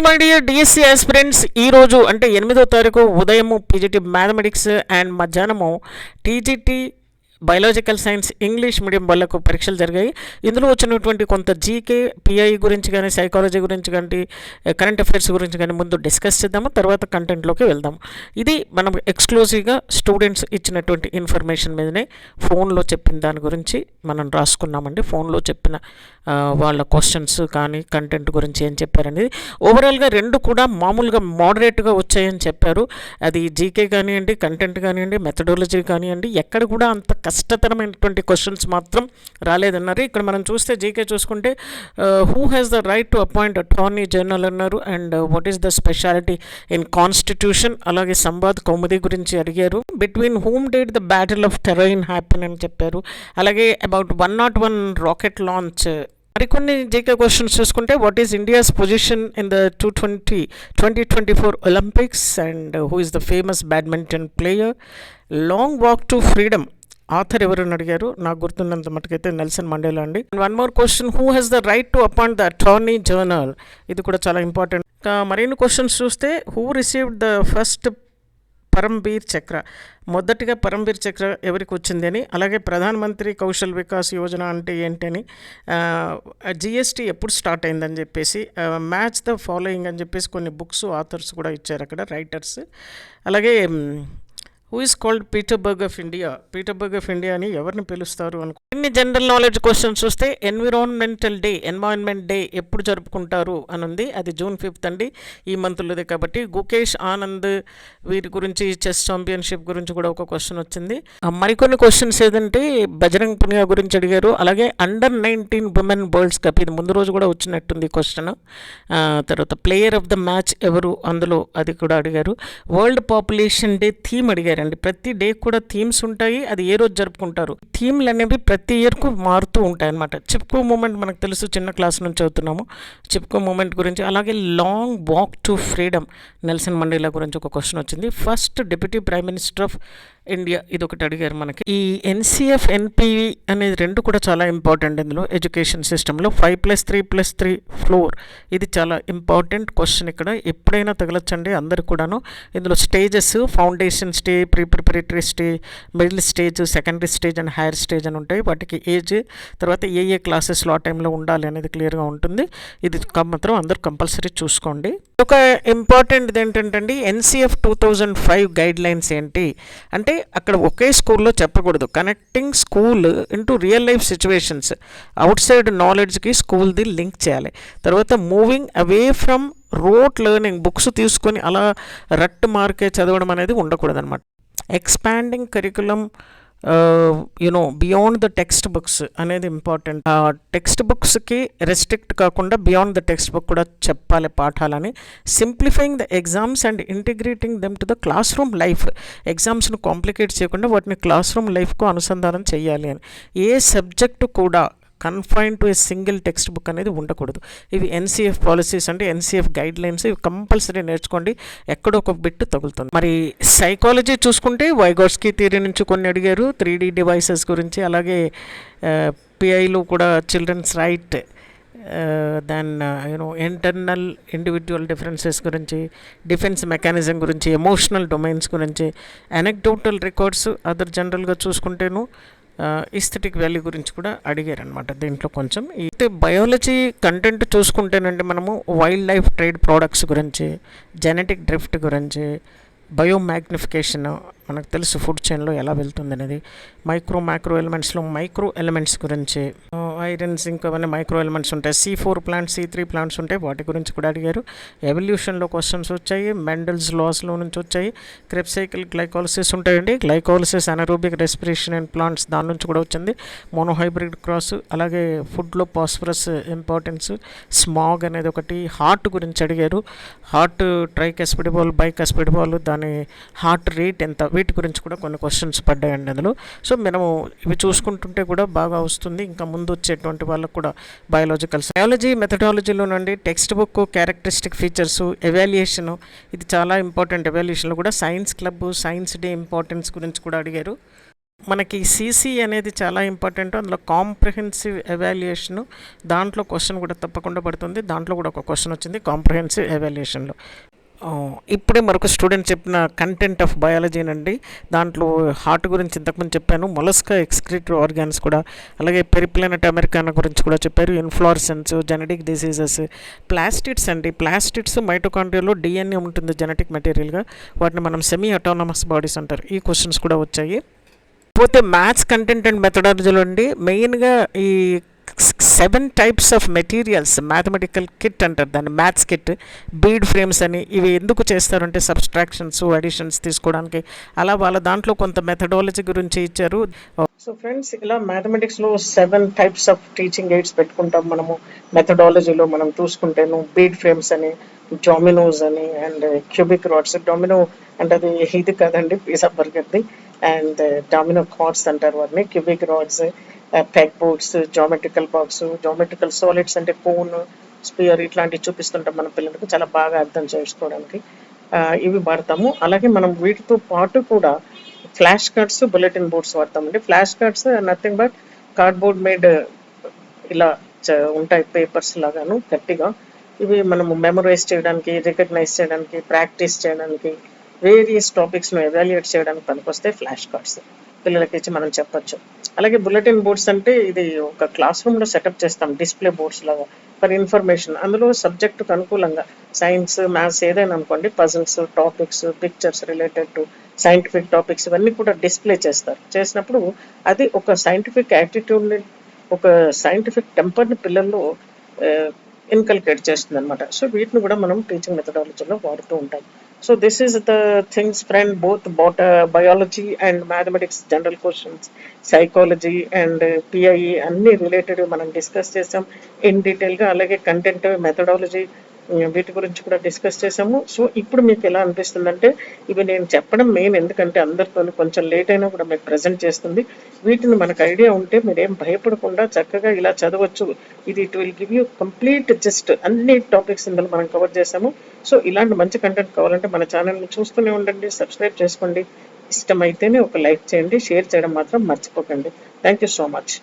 Hi my dear DSC aspirants ఈరోజు అంటే ఎనిమిదో తారీఖు ఉదయము పీజీటీ మ్యాథమెటిక్స్ అండ్ మధ్యాహ్నము TGT biological science English medium వాళ్ళకు పరీక్షలు జరిగాయి. ఇందులో వచ్చినటువంటి కొంత జీకే పిఐ గురించి కానీ సైకాలజీ గురించి కానీ కరెంట్ అఫైర్స్ గురించి కానీ ముందు డిస్కస్ చేద్దాము. తర్వాత కంటెంట్లోకి వెళ్దాం ఇది మనం ఎక్స్క్లూజివ్గా స్టూడెంట్స్ ఇచ్చినటువంటి ఇన్ఫర్మేషన్ మీదనే ఫోన్లో చెప్పిన దాని గురించి మనం రాసుకున్నామండి. ఫోన్లో చెప్పిన వాళ్ళ క్వశ్చన్స్ కానీ కంటెంట్ గురించి ఏం చెప్పారనేది. ఓవరాల్గా రెండు కూడా మామూలుగా మోడరేట్గా వచ్చాయని చెప్పారు. అది జీకే కానివ్వండి కంటెంట్ కానివ్వండి మెథడాలజీ కానివ్వండి ఎక్కడ కూడా అంత కష్టతరమైనటువంటి క్వశ్చన్స్ మాత్రం రాలేదన్నారు. ఇక్కడ మనం చూస్తే జీకే చూసుకుంటే who has the right to appoint attorney general అన్నారు. And what is the speciality in constitution అలాగే సంవాద్ కౌముది గురించి అడిగారు. Between whom date the battle of terrain happen అని చెప్పారు. అలాగే about one not one rocket launch మరికొన్ని జీకే క్వశ్చన్స్ చూసుకుంటే what is India's position in the two twenty twenty twenty four Olympics and who is the famous badminton player long walk to freedom author ఎవరని అడిగారు? నాకు గుర్తున్నంత మటుకైతే Nelson Mandela అండి. One more question who has the right to appoint the attorney journal ఇది కూడా చాలా important మరిన్ని క్వశ్చన్స్ చూస్తే who received the first Paramvir Chakra మొదటిగా పరంబీర్ చక్ర ఎవరికి వచ్చింది అని అలాగే ప్రధానమంత్రి కౌశల్ వికాస్ యోజన అంటే ఏంటని జిఎస్టీ ఎప్పుడు స్టార్ట్ అయిందని చెప్పేసి మ్యాచ్ ద ఫాలోయింగ్ అని చెప్పేసి కొన్ని బుక్స్ ఆథర్స్ కూడా ఇచ్చారు అక్కడ రైటర్స్ అలాగే who is called Petersburg of India Petersburg of India అని ఎవరిని పిలుస్తారు అనుకో ఇన్ని జనరల్ నాలెడ్జ్ క్వశ్చన్స్ చూస్తే ఎన్విరాన్మెంటల్ డే ఎన్వైరన్మెంట్ డే ఎప్పుడు జరుపుకుంటారు అని ఉంది అది జూన్ ఫిఫ్త్ అండి. ఈ మంత్లోదే కాబట్టి గుకేష్ ఆనంద్ వీరి గురించి చెస్ ఛాంపియన్షిప్ గురించి కూడా ఒక క్వశ్చన్ వచ్చింది. మరికొన్ని క్వశ్చన్స్ ఏదంటే బజరంగ్ పునియా గురించి అడిగారు. అలాగే under nineteen women worlds cup ఇది ముందు రోజు కూడా వచ్చినట్టుంది క్వశ్చన్ తర్వాత ప్లేయర్ ఆఫ్ ద మ్యాచ్ ఎవరు అందులో అది కూడా అడిగారు. వరల్డ్ పాపులేషన్ డే థీమ్ అడిగారు అండి ప్రతి డే కూడా థీమ్స్ ఉంటాయి. అది ఏ రోజు జరుపుకుంటారు? థీమ్లు అనేవి ప్రతి ఇయర్కు మారుతూ ఉంటాయి అనమాట చిప్కో మూమెంట్ మనకు తెలుసు చిన్న క్లాస్ నుంచి అవుతున్నాము చిప్కో మూమెంట్ గురించి అలాగే long walk to freedom. Nelson Mandela గురించి ఒక క్వశ్చన్ వచ్చింది. First deputy prime minister of India ఇది ఒకటి అడిగారు మనకి. ఈ ఎన్సిఎఫ్ ఎన్పివి అనేది రెండు కూడా చాలా ఇంపార్టెంట్ ఇందులో. ఎడ్యుకేషన్ సిస్టంలో five plus three plus three floor ఇది చాలా ఇంపార్టెంట్ క్వశ్చన్ ఇక్కడ. ఎప్పుడైనా తగలొచ్చండి అందరు కూడాను. ఇందులో stages foundation stay pre preparatory stay middle stage secondary stage and higher stage అని ఉంటాయి. వాటికి ఏజ్ తర్వాత ఏ ఏ క్లాసెస్లో ఆ టైంలో ఉండాలి అనేది క్లియర్గా ఉంటుంది. ఇది మాత్రం అందరూ కంపల్సరీ చూసుకోండి. ఒక ఇంపార్టెంట్ ఏంటంటే అండి NCF two thousand five guidelines ఏంటి? అంటే అక్కడ ఒకే స్కూల్లో చెప్పకూడదు. Connecting school into real life situations outside నాలెడ్జ్కి స్కూల్ది లింక్ చేయాలి. తర్వాత moving away from rote learning books తీసుకొని అలా రట్టు మార్కే చదవడం అనేది ఉండకూడదు అనమాట expanding curriculum you know beyond the textbooks అనేది ఇంపార్టెంట్ ఆ టెక్స్ట్ బుక్స్కి రెస్ట్రిక్ట్ కాకుండా బియాండ్ ద టెక్స్ట్ బుక్ కూడా చెప్పాలి పాఠాలని. Simplifying the exams and integrating them to the classroom life ఎగ్జామ్స్ను complicate చేయకుండా వాటిని క్లాస్ రూమ్ లైఫ్కు అనుసంధానం చేయాలి అని. ఏ సబ్జెక్టు కూడా confine to a single textbook అనేది ఉండకూడదు. ఇవి ఎన్సీఎఫ్ పాలసీస్ అంటే ఎన్సీఎఫ్ గైడ్ లైన్స్ ఇవి కంపల్సరీ నేర్చుకోండి. ఎక్కడో ఒక బిట్ తగులుతుంది. మరి సైకాలజీ చూసుకుంటే వైగోడ్స్కి థియరీ నుంచి కొన్ని అడిగారు. త్రీడీ డివైసెస్ గురించి అలాగే పిఐలో కూడా children's right then you know internal individual differences గురించి డిఫెన్స్ మెకానిజం గురించి ఎమోషనల్ డొమైన్స్ గురించి అనెక్డోటల్ రికార్డ్స్ అదర్ జనరల్గా చూసుకుంటేను ఇస్థెటిక్ వాల్యూ గురించి కూడా అడిగారనమాట దీంట్లో కొంచెం. అయితే బయాలజీ కంటెంట్ చూసుకుంటేనండి మనము వైల్డ్ లైఫ్ ట్రేడ్ ప్రోడక్ట్స్ గురించి జెనెటిక్ డ్రిఫ్ట్ గురించి బయోమాగ్నిఫికేషన్ మనకు తెలుసు ఫుడ్ చైన్లో ఎలా వెళ్తుంది అనేది మైక్రో మైక్రో ఎలిమెంట్స్లో మైక్రో ఎలిమెంట్స్ గురించి ఐరన్స్ ఇంకా అవన్నీ మైక్రో ఎలిమెంట్స్ ఉంటాయి. C four plants C three plants ఉంటాయి వాటి గురించి కూడా అడిగారు. ఎవల్యూషన్లో క్వశ్చన్స్ వచ్చాయి. మెండల్స్ లాస్లో నుంచి వచ్చాయి. క్రెప్సైకిల్ గ్లైకాలసిస్ ఉంటాయండి. Glycolysis anaerobic respiration and plants దాని నుంచి కూడా వచ్చింది. మోనోహైబ్రిడ్ క్రాస్ అలాగే ఫుడ్లో పాస్ఫరస్ ఇంపార్టెన్స్ స్మాగ్ అనేది ఒకటి హార్ట్ గురించి అడిగారు. హార్ట్ ట్రైకెస్పిడిబాల్ బైకెస్పిడిబాల్ దాని హార్ట్ రేట్ ఎంత? వీటి గురించి కూడా కొన్ని క్వశ్చన్స్ పడ్డాయండి అందులో. సో మనము ఇవి చూసుకుంటుంటే కూడా బాగా వస్తుంది. ఇంకా ముందు వచ్చేటువంటి వాళ్ళకు కూడా బయాలజికల్ బయాలజీ మెథడాలజీలో నుండి textbook characteristic features evaluation ఇది చాలా ఇంపార్టెంట్ ఎవాల్యుయేషన్లో కూడా science club science day importance గురించి కూడా అడిగారు. మనకి సీసీ అనేది చాలా ఇంపార్టెంట్ అందులో కాంప్రహెన్సివ్ ఎవాల్యుయేషన్ దాంట్లో క్వశ్చన్ కూడా తప్పకుండా పడుతుంది. దాంట్లో కూడా ఒక క్వశ్చన్ వచ్చింది కాంప్రహెన్సివ్ ఎవాల్యుయేషన్లో ఇప్పుడే మరొక స్టూడెంట్ చెప్పిన కంటెంట్ ఆఫ్ బయాలజీనండి దాంట్లో హార్ట్ గురించి ఇంతకుముందు చెప్పాను. మొలస్కా ఎక్స్క్రిటివ్ ఆర్గాన్స్ కూడా అలాగే పెరిప్లెనట్ అమెరికానా గురించి కూడా చెప్పారు. ఇన్ఫ్లోరసెన్స్ జెనెటిక్ డిసీజెస్ ప్లాస్టిడ్స్ అండి. ప్లాస్టిడ్స్ మైటోకాండ్రియాలో డిఎన్ఏ ఉంటుంది జెనెటిక్ మెటీరియల్గా వాటిని మనం సెమీ అటానమస్ బాడీస్ అంటారు. ఈ క్వశ్చన్స్ కూడా వచ్చాయి. పోతే మ్యాథ్స్ కంటెంట్ అండ్ మెథడాలజీలో అండి. మెయిన్గా ఈ seven types of materials mathematical kit అంటారు. దాన్ని మ్యాథ్స్ కిట్ బీడ్ ఫ్రేమ్స్ అని ఇవి ఎందుకు చేస్తారంటే సబ్స్ట్రాక్షన్స్ అడిషన్స్ తీసుకోవడానికి. అలా వాళ్ళ దాంట్లో కొంత మెథడాలజీ గురించి ఇచ్చారు. సో ఫ్రెండ్స్ ఇలా మ్యాథమెటిక్స్లో seven types of teaching aids పెట్టుకుంటాం మనము. మెథడాలజీలో మనం చూసుకుంటేను బీడ్ ఫ్రేమ్స్ అని డొమినోస్ అని అండ్ క్యూబిక్ రాడ్స్ డొమినో అంటే అది ఇది కదండి పిజ్జా బర్గర్ది అండ్ డామినో కార్డ్స్ అంటారు వాటిని cubic rods peg boards geometrical box geometrical solids అంటే కోన్ స్పియర్ ఇట్లాంటివి చూపిస్తుంటాం మన పిల్లలకు చాలా బాగా అర్థం చేసుకోవడానికి. ఇవి వాడతాము. అలాగే మనం వీటితో పాటు కూడా flash cards bulletin boards వాడతామండి. Flash cards nothing but cardboard made ఇలా చ- ఉంటాయి పేపర్స్ లాగాను గట్టిగా. ఇవి మనము మెమరైజ్ చేయడానికి రికగ్నైజ్ చేయడానికి ప్రాక్టీస్ చేయడానికి వేరియస్ టాపిక్స్ను ఎవాల్యుయేట్ చేయడానికి పనికొస్తాయి ఫ్లాష్ కార్డ్స్ పిల్లలకి ఇచ్చి మనం చెప్పొచ్చు. అలాగే బులెటిన్ బోర్డ్స్ అంటే ఇది ఒక క్లాస్ రూమ్లో సెటప్ చేస్తాం డిస్ప్లే బోర్డ్స్ లాగా ఫర్ ఇన్ఫర్మేషన్. అందులో సబ్జెక్టుకు అనుకూలంగా సైన్స్ మ్యాథ్స్ ఏదైనా అనుకోండి puzzles topics pictures related to scientific topics ఇవన్నీ కూడా డిస్ప్లే చేస్తారు. చేసినప్పుడు అది ఒక సైంటిఫిక్ యాటిట్యూడ్ని ఒక సైంటిఫిక్ టెంపర్ని పిల్లల్లో ఇన్కల్కేట్ చేస్తుంది అనమాట సో వీటిని కూడా మనం టీచింగ్ మెథడాలజీలో వాడుతూ ఉంటాం. So this is the things friend both బోట biology and mathematics general questions psychology and PIE అన్ని రిలేటెడ్ మనం డిస్కస్ చేసాం. ఇన్ డీటెయిల్గా అలాగే కంటెంట్ మెథడాలజీ వీటి గురించి కూడా డిస్కస్ చేసాము. సో ఇప్పుడు మీకు ఎలా అనిపిస్తుందంటే ఇవి నేను చెప్పడం మెయిన్ ఎందుకంటే అందరితో కొంచెం లేట్ అయినా కూడా మీకు ప్రజెంట్ చేస్తుంది. వీటిని మనకు ఐడియా ఉంటే మీరేం భయపడకుండా చక్కగా ఇలా చదవచ్చు. ఇది it will give you complete just అన్ని టాపిక్స్ ఇందులో మనం కవర్ చేసాము. సో ఇలాంటి మంచి కంటెంట్ కావాలంటే మన ఛానల్ని చూస్తూనే ఉండండి సబ్స్క్రైబ్ చేసుకోండి. ఇష్టమైతేనే ఒక లైక్ చేయండి షేర్ చేయడం మాత్రం మర్చిపోకండి. Thank you so much